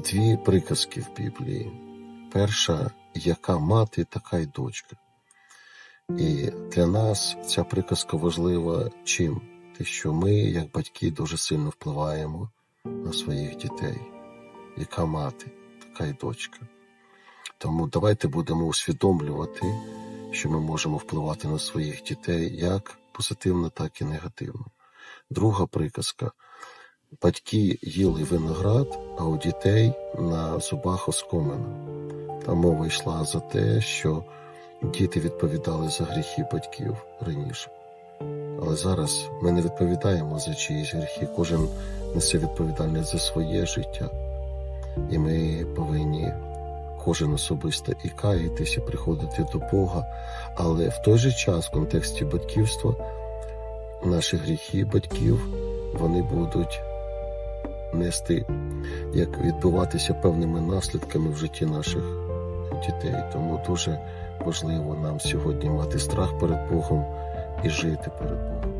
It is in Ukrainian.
дві приказки в Біблії. Перша, яка мати, така й дочка. І для нас ця приказка важлива чим? Те, що ми, як батьки, дуже сильно впливаємо на своїх дітей. Яка мати, така й дочка. Тому давайте будемо усвідомлювати, що ми можемо впливати на своїх дітей як позитивно, так і негативно. Друга приказка. Батьки їли виноград, а у дітей на зубах оскомина. Там мова йшла за те, що діти відповідали за гріхи батьків раніше. Але зараз ми не відповідаємо за чиїсь гріхи, кожен несе відповідальність за своє життя. І ми повинні кожен особисто і каятись, приходити до Бога. Але в той же час, в контексті батьківства, наші гріхи батьків вони будуть нести, як відбуватися певними наслідками в житті наших дітей. Тому дуже важливо нам сьогодні мати страх перед Богом і жити перед Богом.